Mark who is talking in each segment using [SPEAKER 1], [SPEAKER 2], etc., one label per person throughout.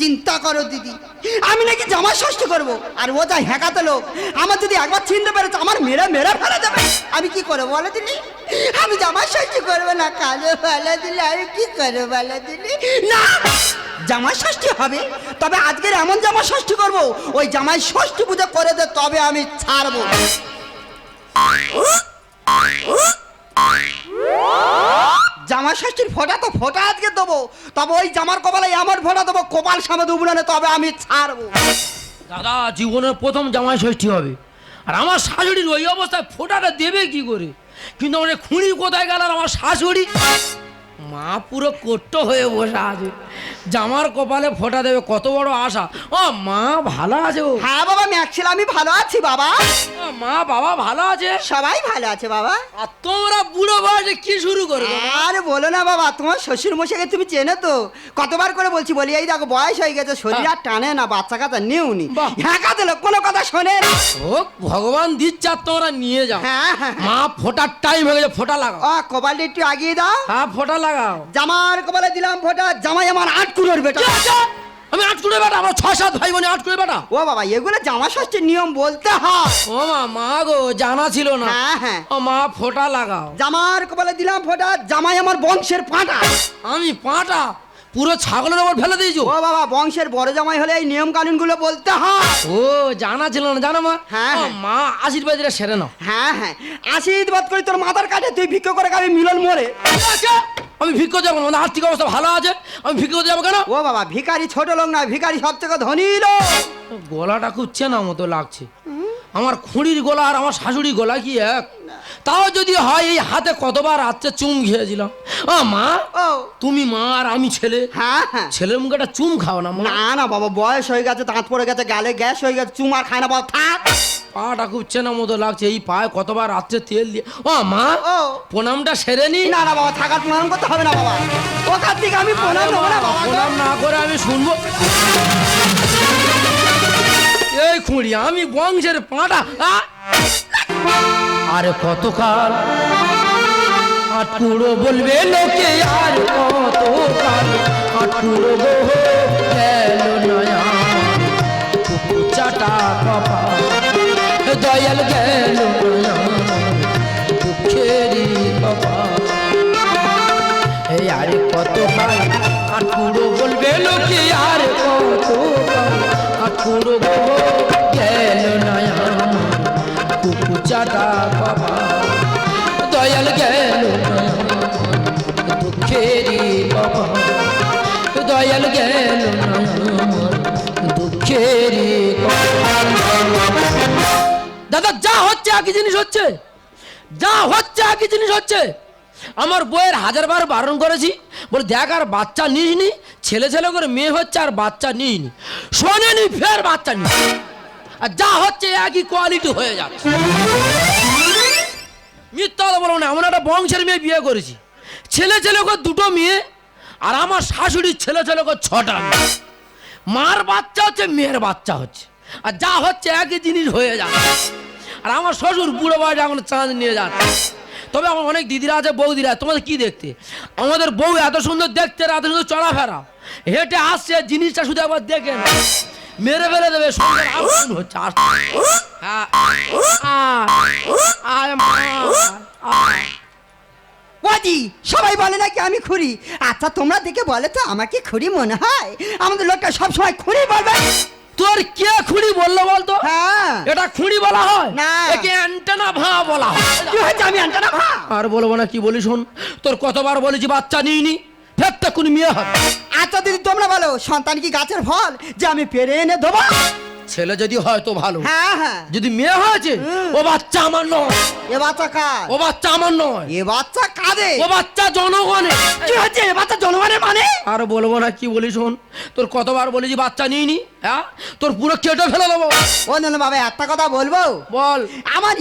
[SPEAKER 1] চিন্তা করো, দিদি। আমি নাকি জামা ষষ্ঠ করব, আর ও যা হ্যাঁকাতে লোক। আমার যদি একবার চিনতে পেরেছে আমার মেরে মেরে ফেলে দেবে। আমি কি করব বলে দিলি আমি জামা ষষ্ঠ করব না, কালো ফেলে দিলে আমি কি করব বলে দিলি না! জামা ষষ্ঠী হবে, তবে আজকের এমন জামা ষষ্ঠী করব, ওই জামাই ষষ্ঠী পুজো করে দে, তবে আমি ছাড়বো। জামা ষষ্ঠীর ফোঁটা তো ফোঁটা আজকে দেবো। তবে ওই জামার কপালে আমার ফোঁটা দেবো, কপাল সামনে উবুলানে তবে আমি ছাড়বো।
[SPEAKER 2] দাদা, জীবনের প্রথম জামাই ষষ্ঠী হবে। আর আমার শাশুড়ির ওই অবস্থায় ফোটাটা দেবে কি করে? কিন্তু আমার খুঁড়ি কোথায় গেল আমার শাশুড়ি? মা পুরো কট্ট হয়ে বসে আছে। জামার কপালে ফোটা দেবে কত বড় আশা। ও মা ভালো আছে? ও
[SPEAKER 1] হ্যাঁ বাবা ম্যাক্সিল আমি ভালো আছি বাবা।
[SPEAKER 2] ও, মা বাবা ভালো আছে?
[SPEAKER 1] সবাই ভালো আছে বাবা।
[SPEAKER 2] আর তোমরা বুড়ো বয়সে কি শুরু করবে?
[SPEAKER 1] আরে বলো না বাবা তোমার শ্বশুর মশাইকে তুমি চেনো তো? কতবার করে বলছি বলি এই দেখো বয়স হয়ে গেছে শরীর আর টানে না বাচ্চা কাচ্চা নেওনি
[SPEAKER 2] বাহ।
[SPEAKER 1] হ্যাঁ দিল কোনো কথা শোনে না।
[SPEAKER 2] ও ভগবান দিচ্ছে আর তোমরা নিয়ে যাও।
[SPEAKER 1] হ্যাঁ হ্যাঁ
[SPEAKER 2] মা ফোটার টাইম হয়ে গেছে ফোটা লাগাও।
[SPEAKER 1] ও কপালটা একটু আগিয়ে দাও।
[SPEAKER 2] হ্যাঁ ফোটা লাগাও।
[SPEAKER 1] জামার কপালে দিলাম ফোটা জামাই আমার আট কুড়োর বেটা।
[SPEAKER 2] আমি আট করে বেটা আমার ছয় সাত ভাই বোনে আট করে বেটা।
[SPEAKER 1] ও বাবা এগুলো জামা ষষ্ঠীর নিয়ম বলতে হয়।
[SPEAKER 2] ও মা মা গো জানা ছিল না।
[SPEAKER 1] হ্যাঁ হ্যাঁ।
[SPEAKER 2] ও মা ফোটা লাগাও।
[SPEAKER 1] জামার কপালে দিলাম ফোঁটা জামাই আমার বংশের পাঁটা।
[SPEAKER 2] আমি পাটা? পুরো ছাগলের ওপর ফেলে দিয়েছ?
[SPEAKER 1] ও বাবা বংশের বড় জামাই হলে এই নিয়ম কানুনগুলো বলতে হয়।
[SPEAKER 2] ও জানা ছিল না জানো মা?
[SPEAKER 1] হ্যাঁ, হ্যাঁ।
[SPEAKER 2] মা আশীর্বাদ সেরে নাও।
[SPEAKER 1] হ্যাঁ হ্যাঁ। আশীর্বাদ করি তোর মাথার কাছে তুই ভিক্ষ করে খাবি মিলন মরে
[SPEAKER 2] আচ্ছা, আমি ভিক্ষু যাব না আর্থিক অবস্থা ভালো আছে। আমি ভিক্ষু যাব কেন?
[SPEAKER 1] ও বাবা ভিখারি ছোট লোক না ভিকারি সব থেকে ধনী লোক।
[SPEAKER 2] গলাটা খুব চেনা মতো লাগছে। আমার খুঁড়ির গলা আর আমার শাশুড়ির গলা কি এক? তাও যদি হয় এই হাতে কতবার রাত্রে চুম খেয়েছিলাম। ও মা তুমি মা আর আমি ছেলে।
[SPEAKER 1] হ্যাঁ হ্যাঁ।
[SPEAKER 2] ছেলের মুখে একটা চুম খাও না
[SPEAKER 1] না না বাবা বয়স হয়ে গেছে দাঁত পড়ে গেছে গালে গ্যাস হয়ে গেছে চুম আর খায় না বাবা থাক।
[SPEAKER 2] পাটা খুব চেনা মতো লাগছে এই পায়ে কতবার রাত্রে তেল দিয়ে ও মা প্রণামটা সেরে নি।
[SPEAKER 1] না না বাবা থাকার প্রণাম করতে হবে না বাবা। ওখান থেকে আমি প্রণাম নেব না বাবা
[SPEAKER 2] প্রণাম না করে আমি শুনব। এই খুঁড়ি আমি বংশের পাটা আ! আরে কতকাল আটকুড়ো বলবে লোকে আর কতকাল আটকুড়ো গো গেল নয়া চাটা কপাল দয়াল গেল নয়া দুঃখেরই কপাল এই আরে কত ভাই আটকুড়ো বলবে লোকে আর কত আটকুড়ো গো গেল নয়া দয়াল গেল নয়া দুঃখেরই বাবা দয়াল গেল নয়া দুঃখেরই দাদা, যা হচ্ছে একই জিনিস হচ্ছে। যা হচ্ছে একই জিনিস হচ্ছে। আমার বইয়ের হাজার বার বারণ করেছি, বলে দেখ আর বাচ্চা নিস নি ছেলে ছেলে করে মেয়ে হচ্ছে আর বাচ্চা নিই নি শোনেনি, ফের বাচ্চা নি আর যা হচ্ছে একই কোয়ালিটি হয়ে যাচ্ছে মিথ্যা বলব না এমন একটা বংশের মেয়ে বিয়ে করেছি। ছেলে ছেলে করে দুটো মেয়ে, আর আমার শাশুড়ির ছেলে ছেলে করে ছটা মার বাচ্চা হচ্ছে, মেয়ের বাচ্চা হচ্ছে। আর যা হচ্ছে একই জিনিস হয়ে যাচ্ছে আর আমার শ্বশুর বুড়ো বয়সে এখন চাঁদ নিয়ে যাচ্ছে। তবে আমার অনেক দিদিরা আছে, বৌদিরা তোমাদের কি দেখতে? আমাদের বউ এত সুন্দর দেখতে এত সুন্দর চলাফেরা। হেঁটে আসছে, জিনিসটা শুধু একবার দেখে না মেরে ফেলে দেবে আগুন হচ্ছে
[SPEAKER 1] সবাই বলে নাকি আমি খুঁড়ি আচ্ছা তোমরা দেখে বলে তো আমাকে খুঁড়ি মনে হয় আমাদের লোকটা সবসময় খুঁড়ি বলবে
[SPEAKER 2] তোর কে খুঁড়ি বলল বলতো
[SPEAKER 1] হ্যাঁ
[SPEAKER 2] এটা খুঁড়ি বলা হয়
[SPEAKER 1] না।
[SPEAKER 2] একে অ্যান্টেনা ভাঁ বলা হয়
[SPEAKER 1] আমি আনটা না ভা
[SPEAKER 2] আর বলব না কি বলি শোন তোর কতবার বলেছি বাচ্চা নিই নি ফেরটা কোন মেয়ে হবে
[SPEAKER 1] আচ্ছা দিদি তোমরা বলো সন্তান কি গাছের ফল যে আমি পেরে এনে দেবো?
[SPEAKER 2] ছেলে যদি হয় তো ভালো।
[SPEAKER 1] হ্যাঁ হ্যাঁ।
[SPEAKER 2] যদি মেয়ে হয়েছে ও বাচ্চা আমার নয়।
[SPEAKER 1] এ বাচ্চা কার?
[SPEAKER 2] ও বাচ্চা আমার নয়।
[SPEAKER 1] এ বাচ্চা কাদের?
[SPEAKER 2] ও বাচ্চা জনগণের।
[SPEAKER 1] কি হচ্ছে এ বাচ্চা জনগণের মানে?
[SPEAKER 2] আর বলব না কি বলি শোন তোর কতবার বলেছি বাচ্চা নিই নি হ্যাঁ? তোর পুরো কেটে ফেলে দেবো।
[SPEAKER 1] ও না বাবা একটা কথা বলব?
[SPEAKER 2] বল।
[SPEAKER 1] আমার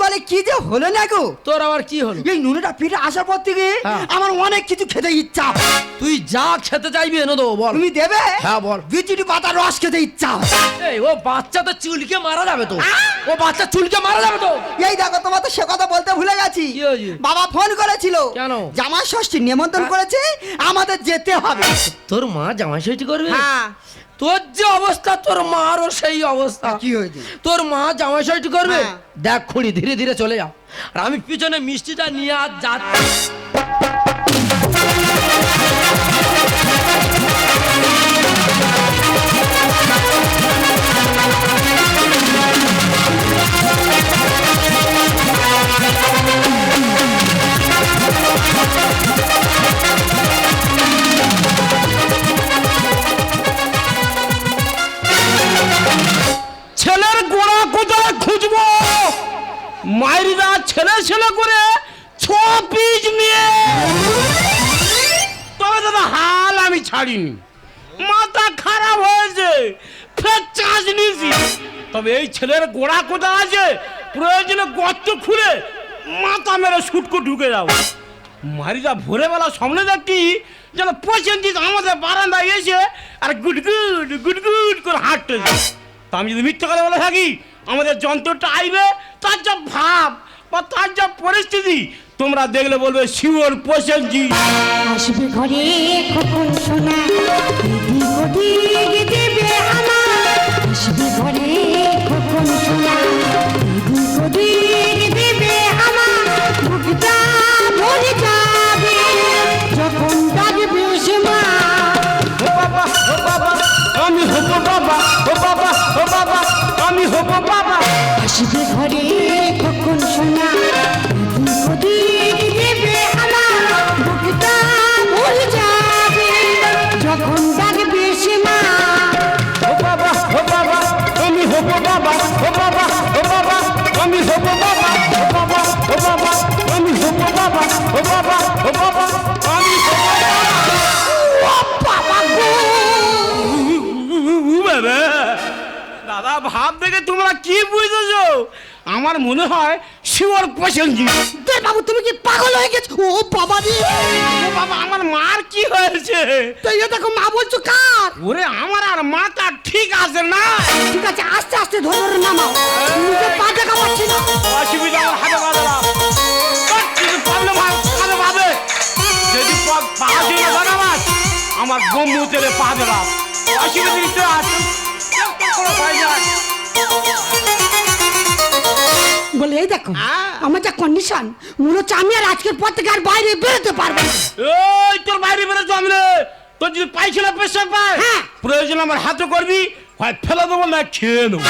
[SPEAKER 1] কলে কি যে হলো না গো?
[SPEAKER 2] তোর আবার কি হলো?
[SPEAKER 1] এই নুনটা পিঠে আসার পর থেকে
[SPEAKER 2] হ্যাঁ।
[SPEAKER 1] আমার অনেক কিছু খেতে ইচ্ছা।
[SPEAKER 2] তুই যা খেতে চাইবি এনে দেবো বল।
[SPEAKER 1] তুমি দেবে?
[SPEAKER 2] হ্যাঁ, বল।
[SPEAKER 1] বিচুটি পাতা রস খেতে ইচ্ছা
[SPEAKER 2] এই ও বাচ্চা তো চুলকে মারা যাবে তো। ও বাচ্চা চুলকে মারা যাবে তো।
[SPEAKER 1] এই দেখো তোমার তো সে কথা বলতে ভুলে গেছি। বাবা ফোন করেছিল।
[SPEAKER 2] কেন?
[SPEAKER 1] জামা ষষ্ঠী নিমন্ত্রণ
[SPEAKER 2] হ্যাঁ।
[SPEAKER 1] করেছে আমাদের যেতে হবে।
[SPEAKER 2] তোর মা জামাই ষষ্ঠী করবে?
[SPEAKER 1] হ্যাঁ।
[SPEAKER 2] তোর যে অবস্থা তোর মারও সেই অবস্থা।
[SPEAKER 1] কি হয়েছে?
[SPEAKER 2] তোর মা জামাই ষষ্ঠী করবে?
[SPEAKER 1] হ্যাঁ।
[SPEAKER 2] দেখ খুঁড়ি ধীরে ধীরে চলে যাও আর আমি পিছনে মিষ্টিটা নিয়ে আর যাচ্ছি।
[SPEAKER 3] ছাড়িনি মাথা খারাপ হয়েছে, ফের চাষ নিয়েছি। তবে এই ছেলের গোড়া কোথা আছে? প্রয়োজনে গর্ত খুলে মাথা মেরে সুটকো ঢুকে যাব মারিদা ভোরবেলা সামনে দেখি যেন পছন্দিত আমাদের বারান্দায় এসে আর গুটগুট গুটগুট করে হাঁটতেছে। তা আমি যদি মিথ্যে কথা বলে থাকি, আমাদের যন্ত্রটা আইবে, তার যা ভাব। তার পরিস্থিতি তোমরা দেখলে বলবে শিওর পছন্দি
[SPEAKER 4] আসবে ঘরে কখন শোনা।
[SPEAKER 3] কি বুঝতেছো আমার মনে হয় শিওর পছন্দ
[SPEAKER 1] বাবু তুমি কি পাগল হয়ে গেছো? ও বাবা রে!
[SPEAKER 3] ও বাবা আমার মার কি হয়েছে?
[SPEAKER 1] তো এই দেখো মা বলছো কার?
[SPEAKER 3] ওরে আমার আর মাথা ঠিক আছে না।
[SPEAKER 1] ঠিক আছে আস্তে আস্তে ধরে ধরে নামাও। নিজে পা দেখা পাচ্ছি না।
[SPEAKER 3] অসুবিধা আমার হাতে বাঁধে কিছু প্রবলেম হাতে বাঁধে। যদি পা- পা দিয়ে লাগাবাস আমার গম্বু তেলে পা দেবাম অসুবিধা দিতে আছে। কোনো ভয় নাই।
[SPEAKER 1] বলে এই দেখো। আমার যা কন্ডিশন মনে হচ্ছে আমি আর আজকের পর থেকে আর বাইরে বেরোতে পারব না
[SPEAKER 3] এই তোর বাইরে বেরো জমলে তোর যদি পাইছিল পেশা পায়
[SPEAKER 1] হ্যাঁ।
[SPEAKER 3] প্রয়োজন আমার হাতে করবি হয় ফেলে দেবো না খেয়ে নেব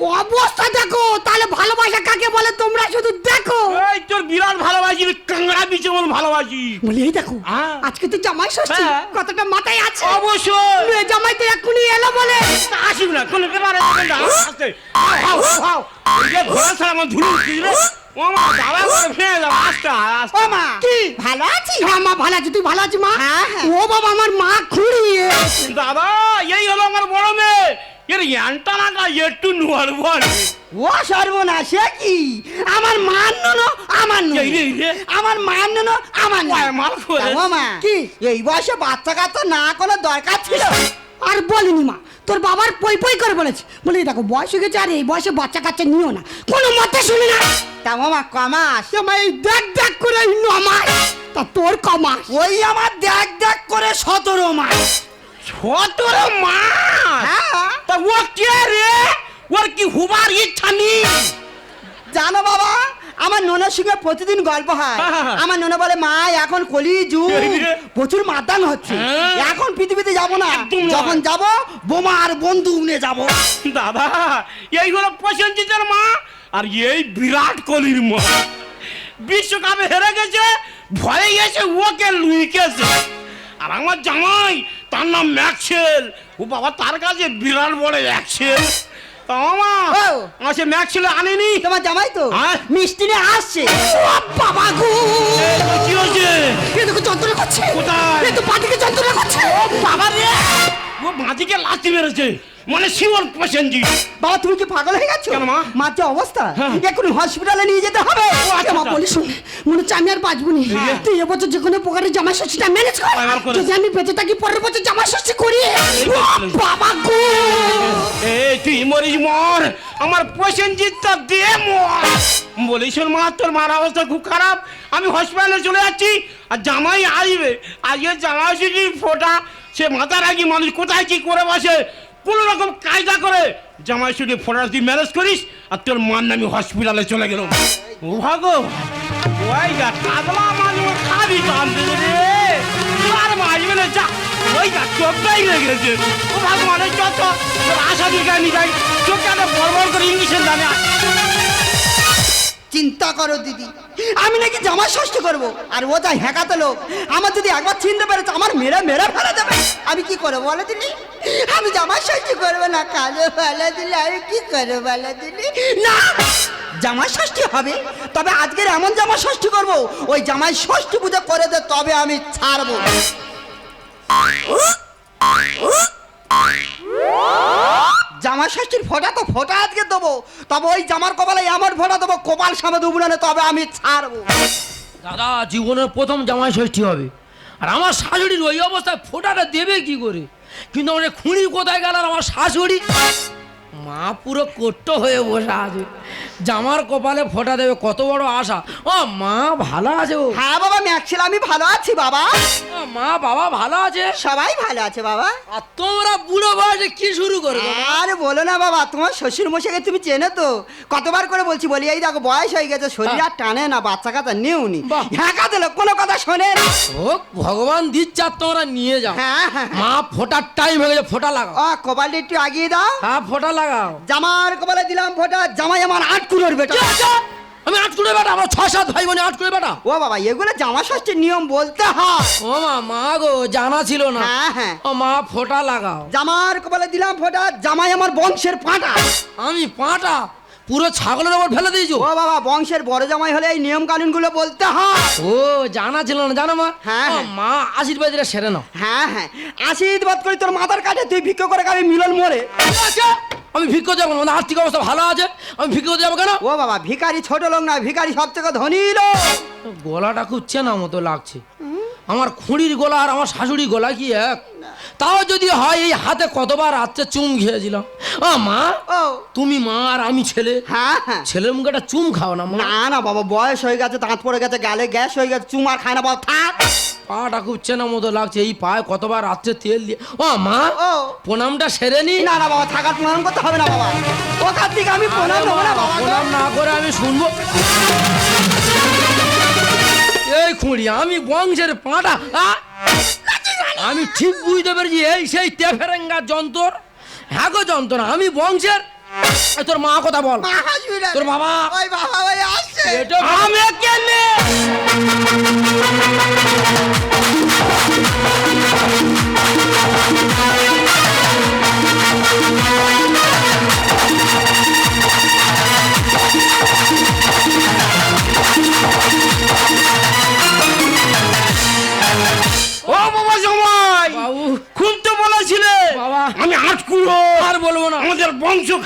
[SPEAKER 1] অবস্থা দেখো তাহলে ভালোবাসা কাকে বলে তোমরা শুধু দেখো।
[SPEAKER 3] এই তোর বিরাট ভালোবাসি কাংড়া বিচে মন ভালোবাসি।
[SPEAKER 1] বলে এই দেখো
[SPEAKER 3] হ্যাঁ।
[SPEAKER 1] আজকে তো জামাই ষষ্ঠী
[SPEAKER 3] হ্যাঁ।
[SPEAKER 1] কতটা মাথায় আছে?
[SPEAKER 3] অবশ্যই।
[SPEAKER 1] মেয়ে জামাই তো এক্ষুনি এলো বলে।
[SPEAKER 3] আসিব না কোনো ব্যাপারে আসতে। হাও হাও এই যে ঘোড়া ছাড়া আমার ধুলু উঠছিস রে দাদা করে ফেলে দাও আস্তে আস্তে।
[SPEAKER 1] ও মা কি? ভালো আছিস? হ্যাঁ মা ভালো আছি। তুই ভালো আছিস মা? ও বাবা আমার মা খুঁড়িয়ে।
[SPEAKER 3] দাদা এই হলো আমার বড় মেয়ে। এর অ্যান্টানাটা একটু নোয়ার বল
[SPEAKER 1] ও সর্বনাশ এ কি? আমার মান নো আমার নো
[SPEAKER 3] রে,
[SPEAKER 1] আমার মান নো আমার নো মা কি? এই বয়সে বাচ্চা কাচ্চা না কোনো দরকার ছিল। আর বলিনি মা তোর বাবার পই পই করে বলেছে। বলে দেখো বয়স হয়ে গেছে আর এই বয়সে বাচ্চা কাচ্চা নিও না। কোনো মতে শুনি না। তা মামা কমাস। এই দেখ দেখ করে নমাস তা তোর কমাস। ওই আমার দেখ দেখ করে সতেরো মাস।
[SPEAKER 3] সতেরো মাস
[SPEAKER 1] হ্যাঁ।
[SPEAKER 3] তা ও কে রে? ওর কি হুবার ইচ্ছা নেই?
[SPEAKER 1] জানো বাবা আমার ননের সঙ্গে প্রতিদিন গল্প হয়।
[SPEAKER 3] হ্যাঁ।
[SPEAKER 1] আমার ননে বলে মা এখন কলি যুগ। প্রচুর মাতান হচ্ছে।
[SPEAKER 3] হ্যাঁ।
[SPEAKER 1] এখন পৃথিবীতে যাব না। যখন যাব বোমা আর বন্ধু নিয়ে যাব।
[SPEAKER 3] দাদা এই হলো প্রসেনজিতের মা আর এই বিরাট কোহলির মা। বিশ্বকাপে হেরে গেছে ভয়ে গেছে ওকে লুইকেছে। আর আমার জামাই তার নাম ম্যাক্সেল। ও বাবা তার কাছে বিরাট বড় অ্যাক্সেল তা মা
[SPEAKER 1] ও।
[SPEAKER 3] আমার সে ম্যাক্সেল আনেনি?
[SPEAKER 1] তোমার জামাই তো?
[SPEAKER 3] হ্যাঁ।
[SPEAKER 1] মিষ্টি নিয়ে আসছে। ও বাবা গো!
[SPEAKER 3] কি হয়েছে?
[SPEAKER 1] এ দেখো যন্ত্রণা করছে।
[SPEAKER 3] কোথায়?
[SPEAKER 1] এ তো পাটিকে যন্ত্রণা করছে।
[SPEAKER 3] বাবা রে! ও মাঝিকে লাথি মেরেছে। মানে শিওর পেশেন্ট
[SPEAKER 1] বাবা তুমি কি পাগল হয়ে গেছো?
[SPEAKER 3] কেন মা?
[SPEAKER 1] মার যে অবস্থা।
[SPEAKER 3] হ্যাঁ।
[SPEAKER 1] এক্ষুনি হসপিটালে নিয়ে যেতে হবে।
[SPEAKER 3] ও আচ্ছা,
[SPEAKER 4] মা
[SPEAKER 3] আচ্ছা।
[SPEAKER 4] বলি শুন মনে হচ্ছে আমি আর বাঁচবো না। তুই এবছর যে কোনো প্রকারের জামা ষষ্ঠীটা ম্যানেজ কর। যদি আমি বেঁচে থাকি পরের বছর জামা ষষ্ঠী করি বাবা গো!
[SPEAKER 3] এ তুই মরিস মর। আমার পেশেন্টটা দিয়ে মর। বলিস ওর মা তোর মার অবস্থা খুব খারাপ। আমি হসপিটালে চলে যাচ্ছি আর জামাই আসবে। আজকে জামাই শুধু ফোটা সে মাথার আগে মানুষ কোথায় কি করে বসে? কোনো রকম কায়দা করে জামাই শুধু ফোটা তুই ম্যানেজ করিস আর তোর মার নামি হসপিটালে চলে গেল। ও ভাগো ওই গা কাদলা মানুষ খাবি কান্দে রে। আর মারবে না, যা। ওই গা চোখটাই লেগেছে ও ভগবান যত আশা দিকে নিয়ে যাই। চোখে বড় বড় করে ইংলিশের জানে
[SPEAKER 1] চিন্তা করো দিদি, আমি নাকি জামা ষষ্ঠী করব? আর ও যা হ্যাকাতে লোক, আমার যদি একবার চিনতে পেরেছে আমার মেরে মেরে ফেলে দেবে। আমি কি করব বলে দিলি আমি জামা ষষ্ঠী করব না কাজে ফেলে দিলে আমি কি করব বলে দিলে না জামা ষষ্ঠী হবে তবে আজকের এমন জামা ষষ্ঠী করব ওই জামাই ষষ্ঠী পুজো করে দে তবে আমি ছাড়বো জামা ষষ্ঠীর ফোটা তো ফোটা আজকে দেবো, তবে ওই জামার কপালে এমন ফোটা দেবো, কপাল সামনে দেবো না, তবে আমি ছাড়বো।
[SPEAKER 2] দাদা, জীবনের প্রথম জামাই ষষ্ঠী হবে। আর আমার শাশুড়ির ওই অবস্থায় ফোটাটা দেবে কি করে? কিন্তু আমার খুঁড়ি কোথায় গেল? আমার শাশুড়ি? মা পুরো কোট্ট হয়ে বসে আছে। জামার কপালে ফোটা দেবে কত বড় আশা। ও মা ভালো আছে? ও
[SPEAKER 1] হ্যাঁ বাবা ম্যাক্সিল আমি ভালো আছি বাবা।
[SPEAKER 2] ও, মা বাবা ভালো আছে?
[SPEAKER 1] সবাই ভালো আছে বাবা।
[SPEAKER 2] আর তোমরা বুড়ো বয়সে কি শুরু করবে?
[SPEAKER 1] আরে বলো না বাবা তোমার শ্বশুর মশাইকে তুমি চেনো তো? কতবার করে বলছি বলি এই দেখো বয়স হয়ে গেছে শরীর আর টানে না বাচ্চা কাচ্চা নেওনি
[SPEAKER 2] বাহ।
[SPEAKER 1] হ্যাঁ দিল কোনো কথা শোনে না।
[SPEAKER 2] ও ভগবান দিচ্ছে আর তোমরা নিয়ে যাও।
[SPEAKER 1] হ্যাঁ হ্যাঁ
[SPEAKER 2] মা ফোটার টাইম হয়ে গেছে ফোটা লাগাও।
[SPEAKER 1] ও কপালটা একটু আগিয়ে দাও।
[SPEAKER 2] হ্যাঁ ফোটা লাগাও।
[SPEAKER 1] জামার কপালে দিলাম ফোটা জামাই আমার আট কুলোর বেটা।
[SPEAKER 2] আমি আট করে বেটা আমার ছয় সাত ভাই বোনে আট করে বেটা।
[SPEAKER 1] ও বাবা এগুলো জামা ষষ্ঠীর নিয়ম বলতে হয়।
[SPEAKER 2] ও মা মা গো জানা ছিল না।
[SPEAKER 1] হ্যাঁ হ্যাঁ।
[SPEAKER 2] ও মা ফোটা লাগাও।
[SPEAKER 1] জামার কপালে দিলাম ফোঁটা জামাই আমার বংশের পাঁটা।
[SPEAKER 2] আমি পাটা? পুরো ছাগলের ওপর ফেলে দিয়েছ?
[SPEAKER 1] ও বাবা বংশের বড় জামাই হলে এই নিয়ম কানুনগুলো বলতে হয়।
[SPEAKER 2] ও জানা ছিল না জানো মা?
[SPEAKER 1] হ্যাঁ, হ্যাঁ।
[SPEAKER 2] মা আশীর্বাদ সেরে নাও।
[SPEAKER 1] হ্যাঁ হ্যাঁ। আশীর্বাদ করি তোর মাথার কাছে তুই ভিক্ষ করে খাবি মিলন মরে
[SPEAKER 2] আচ্ছা, আমি ভিক্ষু যাব না, আর্থিক অবস্থা ভালো আছে। আমি ভিক্ষু যাব কেন?
[SPEAKER 1] ও বাবা ভিখারি ছোট লোক না ভিকারি সব থেকে ধনী লোক।
[SPEAKER 2] গলাটা খুঁজছে না মতো লাগছে। আমার খুঁড়ির গলা আর আমার শাশুড়ি গলা কি এক? তাও যদি হয় এই হাতে কতবার রাত্রে চুম খেয়েছিলাম। ও মা তুমি মা আর আমি ছেলে।
[SPEAKER 1] হ্যাঁ হ্যাঁ।
[SPEAKER 2] ছেলের মুখে একটা চুম খাও না
[SPEAKER 1] না না বাবা বয়স হয়ে গেছে দাঁত পড়ে গেছে গালে গ্যাস হয়ে গেছে চুম আর খায় না বাবা থাক।
[SPEAKER 2] পাটা খুব চেনা মতো লাগছে এই পায়ে কতবার রাত্রে তেল দিয়ে ও মা প্রণামটা সেরে নি।
[SPEAKER 1] না না বাবা থাকার প্রণাম করতে হবে না বাবা। ওখান থেকে আমি প্রণাম দেবো না বাবা
[SPEAKER 2] প্রণাম না করে আমি শুনব। খুঁড়ি আমি বংশের পাঁটা আমি ঠিক বুঝতে পেরেছি এই সেই তেফেরেঙ্গা যন্ত্র। হ্যাঁ গো যন্ত্র আমি বংশের তোর মা কথা বল। তোর বাবা।
[SPEAKER 1] ওই বাবা ওই আসছে।
[SPEAKER 3] আমি কেনে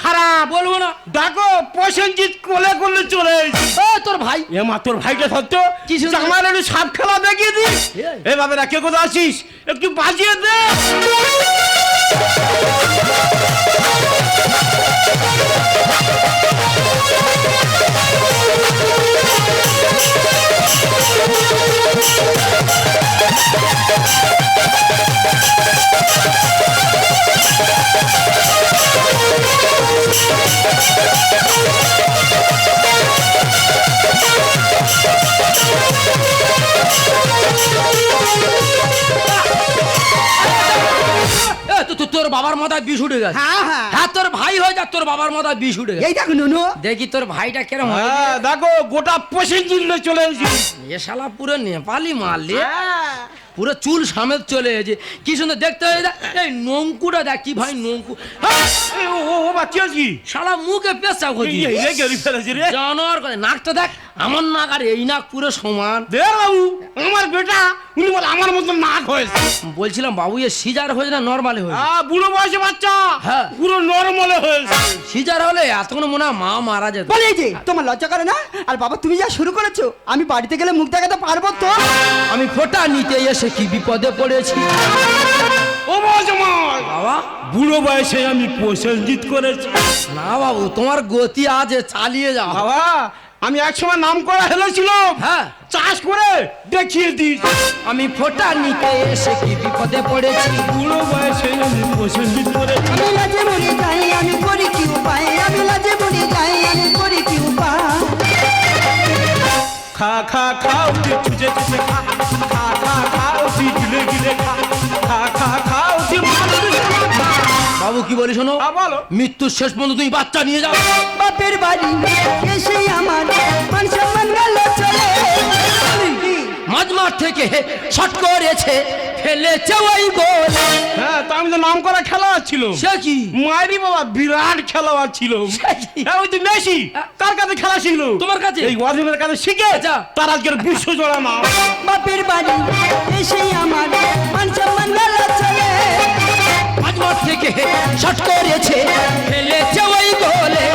[SPEAKER 3] খারাপ।
[SPEAKER 2] বলব না।
[SPEAKER 3] দেখো প্রসেনজিৎ কোলে করলে চলে
[SPEAKER 2] ও তোর ভাই।
[SPEAKER 3] এ মা তোর ভাইটা সত্য?
[SPEAKER 2] কি শুনলি?
[SPEAKER 3] আমার একটু সাপ খেলা দেখিয়ে দিস। এ। বাবেরা কে কোথায় আছিস? একটু বাজিয়ে দে।
[SPEAKER 2] এ, বাবার মাথায় বিষ উঠে গেছে।
[SPEAKER 1] হ্যাঁ হ্যাঁ।
[SPEAKER 2] হ্যাঁ তোর ভাই হয়ে যা তোর বাবার মাথায় বিষ উঠে গেছে।
[SPEAKER 1] এই দেখো নুনু।
[SPEAKER 2] দেখি তোর ভাইটা কেরম হয়ে।
[SPEAKER 3] দেখো গোটা পশ্চিম জিল্লে চলে এসেছি।
[SPEAKER 2] এ শালা পুরো নেপালি মারলে
[SPEAKER 1] হ্যাঁ।
[SPEAKER 2] পুরো চুল সামেত চলে এসেছে কি সুন্দর দেখতে হয় এই নঙ্কুটা দেখ কি ভাই নঙ্কু। হ্যাঁ,
[SPEAKER 3] ও ও, বাচ্চা কি
[SPEAKER 2] শালা মুখে পেশা করছি
[SPEAKER 3] এই রে গেলি ফেলেছি রে।
[SPEAKER 2] জানোয়ার করে নাকটা দেখ আমার নাক আর এই নাক পুরো সমান।
[SPEAKER 3] দে বাবু আমার বেটা উনি বলে আমার মতো নাক হয়েছে।
[SPEAKER 2] বলছিলাম বাবু এ সিজার হয়েছে না নর্মালে হয়েছে?
[SPEAKER 3] আ, বুড়ো বয়সে বাচ্চা
[SPEAKER 2] হ্যাঁ।
[SPEAKER 3] পুরো নরমালে হয়েছে।
[SPEAKER 2] সিজার হলে এতক্ষণ মনে হয় মা মারা যেত।
[SPEAKER 1] বলে এই যে তোমার লজ্জা করে না? আর বাবা তুমি যা শুরু করেছ আমি বাড়িতে গেলে মুখ দেখাতে পারব তো?
[SPEAKER 2] আমি ফোটা নিতে এসে কি বিপদে পড়েছি?
[SPEAKER 3] ও
[SPEAKER 2] বাবা
[SPEAKER 3] বুড়ো বয়সে আমি প্রসেনজিৎ করেছি।
[SPEAKER 2] না বাবু তোমার গতি আছে চালিয়ে যাও।
[SPEAKER 3] বাবা আমি একসময় নাম করা হেলো ছিল
[SPEAKER 2] হ্যাঁ।
[SPEAKER 3] চাষ করে দেখিয়ে দিই।
[SPEAKER 2] আমি ফোটা নিতে এসে কি বিপদে পড়েছি?
[SPEAKER 3] বুড়ো বয়সে আমি প্রসেনজিৎ করেছি।
[SPEAKER 1] আমি লাজে মরে যাই আমি করি কি উপায়? আমি লাজে মরে যাই আমি করি কি উপায়?
[SPEAKER 3] খা খা খাও তুই চুচে চুচে খা।
[SPEAKER 2] বাবু কি বলি শোনো?
[SPEAKER 3] হ্যাঁ, বলো।
[SPEAKER 2] মৃত্যুর শেষ পর্যন্ত তুমি বাচ্চা নিয়ে যাও।
[SPEAKER 1] বাপের বাড়ি এসে আমার মান সম্মান গেল চলে।
[SPEAKER 2] মাঝ মাঠ থেকে শট করেছে ফেলেছে ওই গোল।
[SPEAKER 3] হ্যাঁ তা আমি তো নাম করা খেলোয়াড় ছিল
[SPEAKER 2] সে কি?
[SPEAKER 3] মায়েরই বাবা বিরাট খেলোয়াড় ছিল হ্যাঁ, ওই তো মেসি কার কাছে খেলা ছিল
[SPEAKER 2] তোমার কাছে?
[SPEAKER 3] এই ওয়াজিমের কাছে শিখে
[SPEAKER 2] আচ্ছা।
[SPEAKER 3] তার আজকের বিশ্ব জোড়া নাম
[SPEAKER 1] বাপের বাড়ি এসে আমার মান সম্মান গেল চলে।
[SPEAKER 2] মাঝ থেকে শট করেছে ফেলেছে ওই গোলে।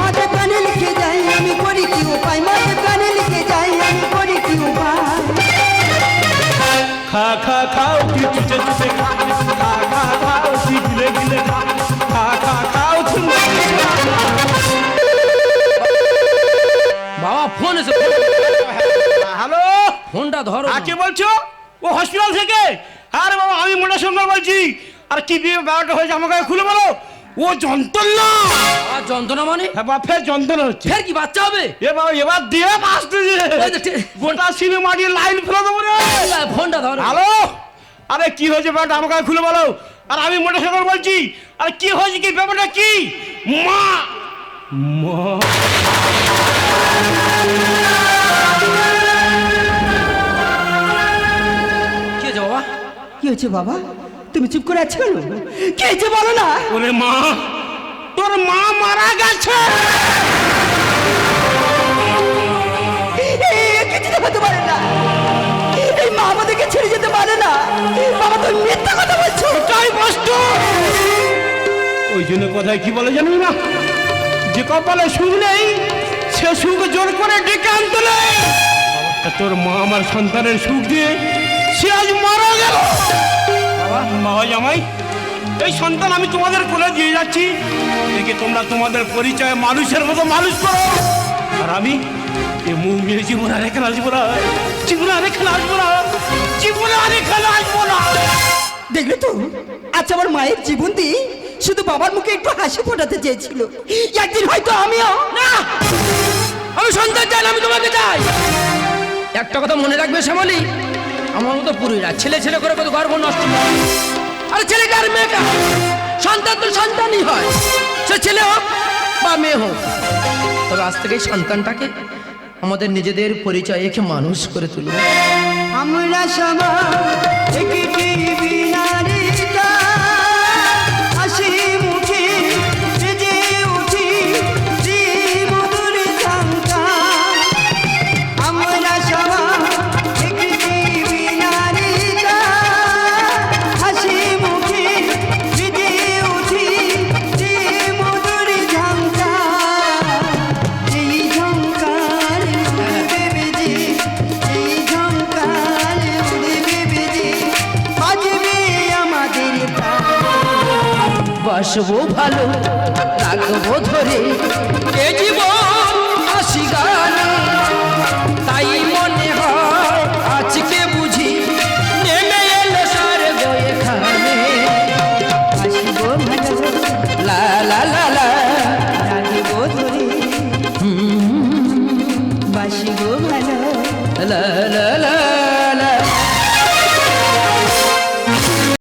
[SPEAKER 1] মাঝে কানে লিখে যাই আমি করি কি উপায়? মাঝে কানে লিখে যাই আমি করি কি উপায়?
[SPEAKER 3] খা খা খাও তুই চুচে চুচে খা। খা খা খাও তুই গিলে গিলে খা। খা খা খাও
[SPEAKER 2] বাবা ফোন এসে
[SPEAKER 3] হ্যালো?
[SPEAKER 2] ফোনটা ধরো না।
[SPEAKER 3] কে বলছো? ও হসপিটাল থেকে? আরে বাবা আমি মোটা সুন্দর বলছি। আর কি বিয়ে ব্যাপারটা হয়েছে আমাকে খুলে বলো? ও যন্ত্রণা।
[SPEAKER 2] আর যন্ত্রণা মানে?
[SPEAKER 3] হ্যাঁ বাবা ফের যন্ত্রণা হচ্ছে।
[SPEAKER 2] ফের কি বাচ্চা হবে?
[SPEAKER 3] এ বাবা এবার দিয়ে বাঁচতে গোটা সিনেমা দিয়ে লাইন ফেলে দেবো রে।
[SPEAKER 2] ফোনটা ধরো।
[SPEAKER 3] হ্যালো? আরে কি হয়েছে ব্যাপারটা আমাকে খুলে বলো। আর আমি মোটা সুন্দর বলছি। আরে কি হয়েছে কি? ব্যাপারটা কি? মা! মা!
[SPEAKER 2] কি হয়েছে বাবা?
[SPEAKER 1] কি হয়েছে বাবা? তুমি চুপ করে আছো কেন? কি হয়েছে বলো না?
[SPEAKER 3] ওরে মা তোর মা মারা গেছে।
[SPEAKER 1] এ হতে পারে না। এই মা আমাদেরকে ছেড়ে যেতে পারে না। বাবা তুমি মিথ্যা কথা বলছো।
[SPEAKER 3] তাই কষ্ট ওই জন্য কথায় কি বলে জানি না যে কপালে সুখ নেই সে সুখ জোর করে ডেকে আনতে তোর মা আমার সন্তানের সুখ দিয়ে সে আজ মারা বাবা জামাই। এই সন্তান আমি তোমাদের কোলে দিয়ে যাচ্ছি। দেখে তোমরা তোমাদের পরিচয় মানুষের মতো মানুষ করো। আর আমি এ মুখ জীবন আর এখানে আসব না। জীবন আর এখানে আসব না। জীবনে আর এখানে আসব না।
[SPEAKER 1] দেখলে তো? আচ্ছা আমার মায়ের জীবন দিয়ে শুধু বাবার মুখে একটু হাসি ফোটাতে চেয়েছিল। একদিন হয়তো আমিও
[SPEAKER 2] না! আমি সন্তান চাই না, আমি তোমাকে চাই। একটা কথা মনে রাখবে শ্যামলি? আমার মতো পুরুষরা ছেলে ছেলে করে কত গর্ব নষ্ট। আরে ছেলেকে আর মেয়েকে সন্তান তো সন্তানই হয়। সে ছেলে হোক বা মেয়ে হোক। তবে আজ থেকে সন্তানটাকে আমাদের নিজেদের পরিচয় একে মানুষ করে তুলব
[SPEAKER 1] আমরা সবাই একটি বিনারিতা হাসি
[SPEAKER 2] বাসবো ভালো থাকব ধরে। এ জীবন